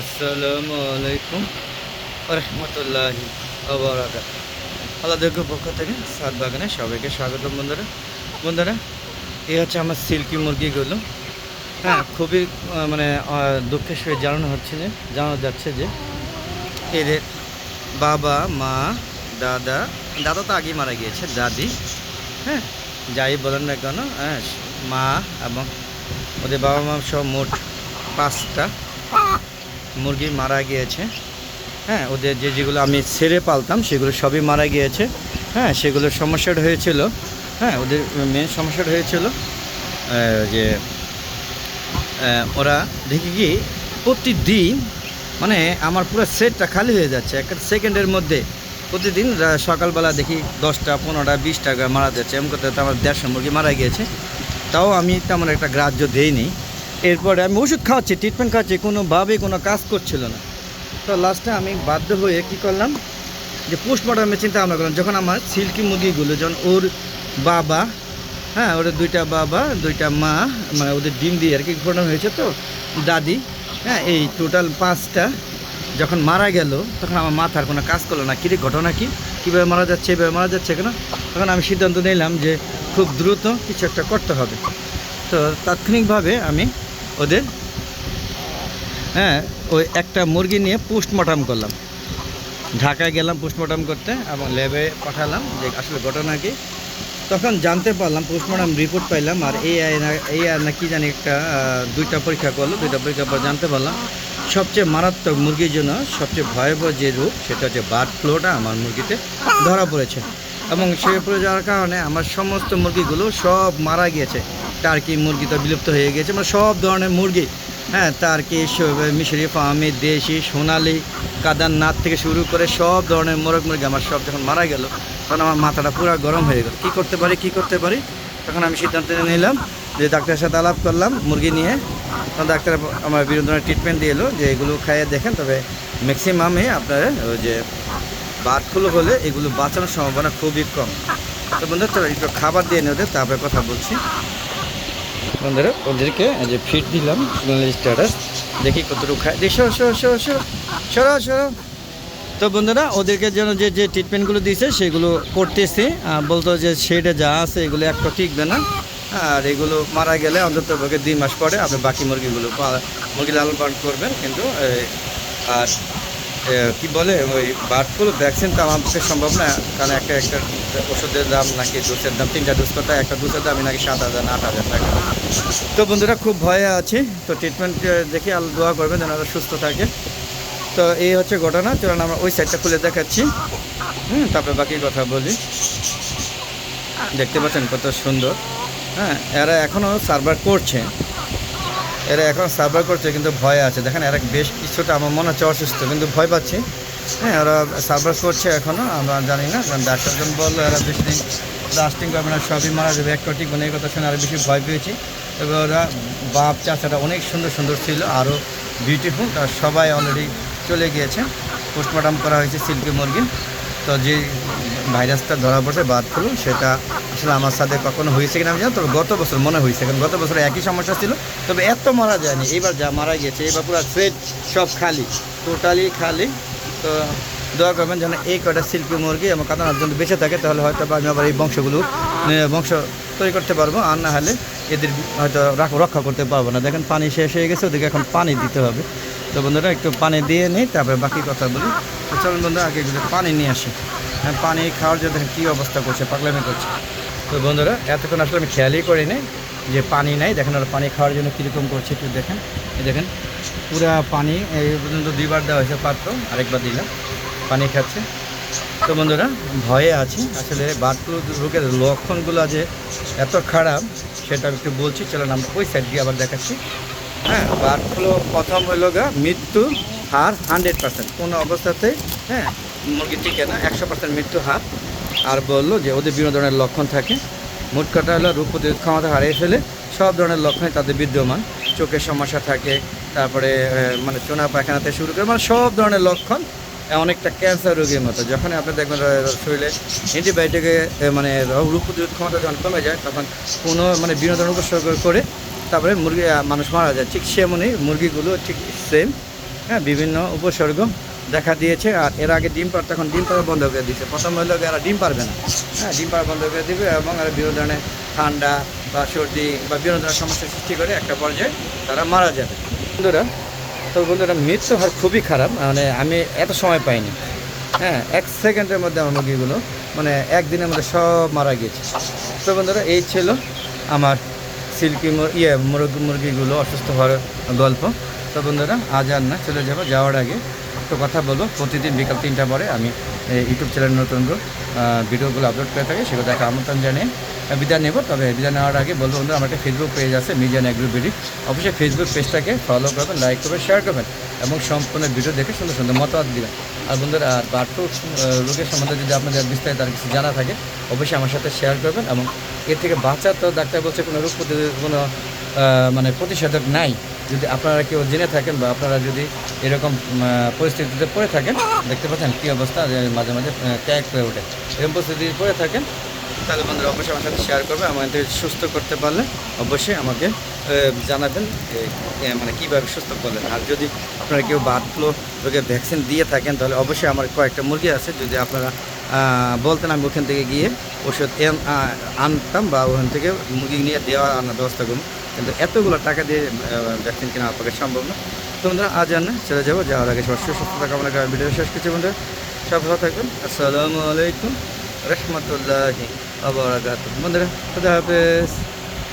আসসালামু আলাইকুম রহমতুল্লাহ আবরাকাত আলাদাকে পক্ষ থেকে সাত বাগানে সবাইকে স্বাগত বন্ধুরা। বন্ধুরা, এই হচ্ছে আমার সিল্কি মুরগিগুলো। হ্যাঁ খুবই মানে দুঃখের সঙ্গে জানানো হচ্ছে যে, জানানো যাচ্ছে যে, এদের বাবা, মা, দাদা দাদা তো আগেই মারা গিয়েছে, দাদি হ্যাঁ যাই বলেন না কেন হ্যাঁ মা এবং ওদের বাবা মা সব মোট পাঁচটা। মুরগি মারা গিয়েছে। হ্যাঁ ওদের যে যেগুলো আমি ছেড়ে পালতাম, সেগুলো সবই মারা গিয়েছে। হ্যাঁ সেগুলোর সমস্যাটা হয়েছিল। হ্যাঁ ওদের মেন সমস্যাটা হয়েছিল যে ওরা দেখি কি, প্রতিদিন মানে আমার পুরো সেটটা খালি হয়ে যাচ্ছে। একটা সেকেন্ডের মধ্যে প্রতিদিন সকালবেলা দেখি দশটা, পনেরোটা বিশ টাকা মারা যাচ্ছে। এমন করতে আমার দেড়শো মুরগি মারা গিয়েছে। তাও আমি তেমন একটা গ্রাহ্য দেইনি। এরপরে আমি ওষুধ খাওয়াচ্ছি ট্রিটমেন্ট খাওয়াচ্ছি, কোনোভাবেই কোনো কাজ করছিল না। তো লাস্টে আমি বাধ্য হয়ে কি করলাম, যে পোস্টমর্টমের চিন্তা ভাবনা করলাম। যখন আমার সিল্কি মুরগিগুলো, যখন ওর বাবা হ্যাঁ ওদের দুইটা বাবা, দুইটা মা মানে ওদের ডিম দিয়ে আর কি ঘটনা হয়েছে তো, দাদি হ্যাঁ এই টোটাল পাঁচটা যখন মারা গেল, তখন আমার মাথার কোনো কাজ করল না। কিরে ঘটনা কি? কীভাবে মারা যাচ্ছে, এভাবে মারা যাচ্ছে কেন? তখন আমি সিদ্ধান্ত নিলাম যে খুব দ্রুত কিছু একটা করতে হবে। তো তাৎক্ষণিকভাবে আমি ওদের? হ্যাঁ ওই একটা মুরগি নিয়ে পোস্টমর্টম করলাম। ঢাকায় গেলাম পোস্টমর্টম করতে, এবং ল্যাবে পাঠালাম যে আসলে ঘটনা কি। তখন জানতে পারলাম, পোস্টমর্টম রিপোর্ট পাইলাম, আর এই এই আর না কি জানি একটা দুইটা পরীক্ষা করল, দুইটা পরীক্ষার পর জানতে পারলাম, সবচেয়ে মারাত্মক মুরগির জন্য সবচেয়ে ভয়াবহ যে রোগ সেটা হচ্ছে বার্ড ফ্লুটা আমার মুরগিতে ধরা পড়েছে। এবং সে পড়ে যাওয়ার কারণে আমার সমস্ত মুরগিগুলো সব মারা গিয়েছে। টার্কি মুরগি তো বিলুপ্ত হয়ে গেছে মানে সব ধরনের মুরগি। হ্যাঁ টার্কি মিশরি ফার্মি, দেশি, সোনালি, কাদারনাথ থেকে শুরু করে সব ধরনের মোরগ মুরগি আমার সব যখন মারা গেল, তখন আমার মাথাটা পুরো গরম হয়ে গেল। কী করতে পারি, কী করতে পারি? তখন আমি সিদ্ধান্ত নিলাম যে ডাক্তারের সাথে আলাপ করলাম মুরগি নিয়ে। তখন ডাক্তার আমার বিভিন্ন ধরনের ট্রিটমেন্ট দিয়ে এলো যে এগুলো খাইয়ে দেখেন, তবে ম্যাক্সিমামে আপনার ওই যে ফ্লু হলে এগুলো বাঁচানোর সম্ভাবনা খুবই কম। তো বন্ধুরা, চলো একটু খাবার দিয়ে নেওয়া তারপরে কথা বলছি। বন্ধুরা, ওদেরকে যে ফিট দিলাম স্ট্যাটাস দেখি কতটুকু খায়। দেখি, সরো সরো সরো তো বন্ধুরা, ওদেরকে যেন যে যে ট্রিটমেন্টগুলো দিয়েছে, সেগুলো করতেছি। বলতো যে শেডে যা আছে, এগুলো একটা টিকবে না। আর এগুলো মারা গেলে অন্তত দুই মাস পরে আপনি বাকি মুরগিগুলো মুরগি লালন পালন করবেন। কিন্তু আর কি বলে ওই বার্ড ফ্লু ভ্যাকসিন তো আমার পক্ষে সম্ভব না কারণ একটা একটা ওষুধের দাম নাকি ডোসের দাম তিনটা করতে হয়, একটা ডোসের দামই নাকি সাত হাজার আট হাজার টাকা। তো বন্ধুরা খুব ভয়ে আছি তো ট্রিটমেন্ট দেখে আলো দোয়া করবেন যেন ওরা সুস্থ থাকে। তো এই হচ্ছে ঘটনা চলুন আমরা ওই সাইডটা খুলে দেখাচ্ছি। হুম তারপরে বাকি কথা বলি। দেখতে পাচ্ছেন কত সুন্দর। হ্যাঁ এরা এখনও সার্ভার করছে। এরা এখন সার্ভার করছে, কিন্তু ভয় আছে। দেখেন, এরা বেশ কিছুটা আমার মনে হচ্ছে অসুস্থ, কিন্তু ভয় পাচ্ছি। হ্যাঁ ওরা সার্ভার করছে এখনও আমরা জানি না, কারণ ডাক্তারজন বলল, এরা বেশি দিন লাস্টিং করবে না, সবই মারা যাবে। একটা ঠিক এই কথা শুনে আরও বেশি ভয় পেয়েছি। তবে ওরা বাপ চাচাটা অনেক সুন্দর সুন্দর ছিল আরও বিউটিফুল তার সবাই অলরেডি চলে গিয়েছে। পোস্টমর্টম করা হয়েছে সিল্কি মুরগি। তো যে ভাইরাসটা ধরা পড়ছে, বাদ ফ্লু সেটা আসলে আমার সাথে কখনো হয়েছে কিনা আমি জানি তবে গত বছর মনে হয়েছে, কারণ গত বছর একই সমস্যা ছিল, তবে এত মারা যায়নি এবার যা মারা গেছে এবার পুরো সেট সব খালি টোটালি খালি, তো দোয়া করবেন যেন এই কটা শিল্পী মুরগি এবং কাতানার জন্য বেঁচে থাকে, তাহলে হয়তো আমি আবার এই বংশগুলো বংশ তৈরি করতে পারব, আর না হলে এদের হয়তো রক্ষা করতে পারব না। দেখেন পানি শেষ হয়ে গেছে, ওদেরকে এখন পানি দিতে হবে। তো বন্ধুরা, একটু পানি দিয়ে নিই, তারপরে বাকি কথা বলি। তো চলুন বন্ধুরা, আগে পানি নিয়ে আসি। পানি খাওয়ার জন্য দেখেন কী অবস্থা করছে, পাগলামি করছে। তো বন্ধুরা, এতক্ষণ আসলে আমি খেয়ালই করিনি যে পানি নাই, দেখেন ওরা পানি খাওয়ার জন্য কীরকম করছে, একটু দেখেন। এই দেখেন, পুরা পানি এই পর্যন্ত দুইবার দেওয়া হয়েছে পাত্র, আরেকবার দিলাম, পানি খাচ্ছে। তো বন্ধুরা, ভয়ে আছি, আসলে বার্ড ফ্লু রোগের লক্ষণগুলো যে এত খারাপ, সেটা আমি একটু বলছি, চলেন আমরা ওই সাইড দিয়ে আবার দেখাচ্ছি। হ্যাঁ বার্ড ফ্লু প্রথম হইল গা মৃত্যু হার হান্ড্রেড পার্সেন্ট কোনো অবস্থাতে হ্যাঁ মুরগি টিকে না, একশো পার্সেন্ট মৃত্যু হার। আর বলল যে ওদের বিভিন্ন ধরনের লক্ষণ থাকে। মোট কথা হলো রোগ প্রতিরোধ ক্ষমতা হারিয়ে ফেলে সব ধরনের লক্ষণই তাদের বিদ্যমান। চোখের সমস্যা থাকে, তারপরে মানে চোনা পায়খানাতে শুরু করে মানে সব ধরনের লক্ষণ অনেকটা ক্যান্সার রোগীর মতো। যখন আপনি দেখবেন শরীরে অ্যান্টিবায়োটিকে মানে রোগ প্রতিরোধ ক্ষমতা যখন কমে যায়, তখন কোনো মানে ধরনের উপসর্গ করে তারপরে মুরগি মানুষ মারা যায়। ঠিক সেমনই মুরগিগুলো ঠিক সেম হ্যাঁ বিভিন্ন উপসর্গ দেখা দিয়েছে আর এর আগে ডিম পার তখন ডিম পাড়া বন্ধ করে দিয়েছে। প্রথম হলো এরা ডিম পারবে না? হ্যাঁ ডিম পাড়া বন্ধ করে দিবে এবং এরা বিভিন্ন ধরনের ঠান্ডা বা সর্দি বা বিভিন্ন ধরনের সমস্যা সৃষ্টি করে একটা পর্যায়ে তারা মারা যাবে। বন্ধুরা, তো বন্ধুরা, মৃত্যু হার খুবই খারাপ মানে আমি এত সময় পাইনি। হ্যাঁ এক সেকেন্ডের মধ্যে আমার মুরগিগুলো মানে একদিনের মধ্যে সব মারা গিয়েছে। তো বন্ধুরা, এই ছিল আমার সিল্কি ইয়ে মুরগি মুরগিগুলো অসুস্থ হওয়ার গল্প। তো বন্ধুরা, আজ আর না, চলে যাব যাওয়ার আগে। একটু কথা বলব। প্রতিদিন বিকাল তিনটা পরে আমি ইউটিউব চ্যানেল নতুন ভিডিওগুলো আপলোড করে থাকি, সেগুলো দেখা আমন্ত্রণ জানিয়ে বিদায় নেব। তবে বিদায় নেওয়ার আগে বলব বন্ধু আমার একটা ফেসবুক পেজ আছে মিডিয়ান এগ্রো বিডি অবশ্যই ফেসবুক পেজটাকে ফলো করবেন লাইক করবেন শেয়ার করবেন এবং সম্পূর্ণ ভিডিও দেখে সুন্দর সুন্দর মতামত দিবেন। আর বন্ধুরা আর বার্ড রোগের সম্বন্ধে যদি আপনাদের বিস্তারিত আর কিছু জানা থাকে, অবশ্যই আমার সাথে শেয়ার করবেন এবং এর থেকে বাঁচার তো ডাক্তার বলছে কোনো রোগ প্রতিরোধ কোনো মানে প্রতিষেধক নাই। যদি আপনারা কেউ জেনে থাকেন বা আপনারা যদি এরকম পরিস্থিতিতে পড়ে থাকেন, দেখতে পাচ্ছেন কী অবস্থা মাঝে মাঝে ট্যাগ হয়ে ওঠে। এরকম পরিস্থিতি পড়ে থাকেন, তাহলে বন্ধুরা অবশ্যই আমার সাথে শেয়ার করবে, আমাদের সুস্থ করতে পারলে অবশ্যই আমাকে জানাবেন মানে কীভাবে সুস্থ করলেন। আর যদি আপনারা কেউ বার্ড ফ্লু রোগে ভ্যাকসিন দিয়ে থাকেন, তাহলে অবশ্যই আমার কয়েকটা মুরগি আছে, যদি আপনারা বলতেন আমি ওখান থেকে গিয়ে ওষুধ আনতাম বা ওখান থেকে মুরগি নিয়ে দেওয়া আনার ব্যবস্থা করুন। কিন্তু এতগুলো টাকা দিয়ে ভ্যাকসিন কেনা আপনাকে সম্ভব না। তো বন্ধুরা, আজ আর চলে যাব। যাওয়ার আগে সবার সুস্থতা কামনা করে ভিডিও শেষ করছি বন্ধুরা। সব ভালো থাকবেন। আসসালামু আলাইকুম রহমতুল্লাহি আবার বন্ধুরা, খুদা হাফেজ।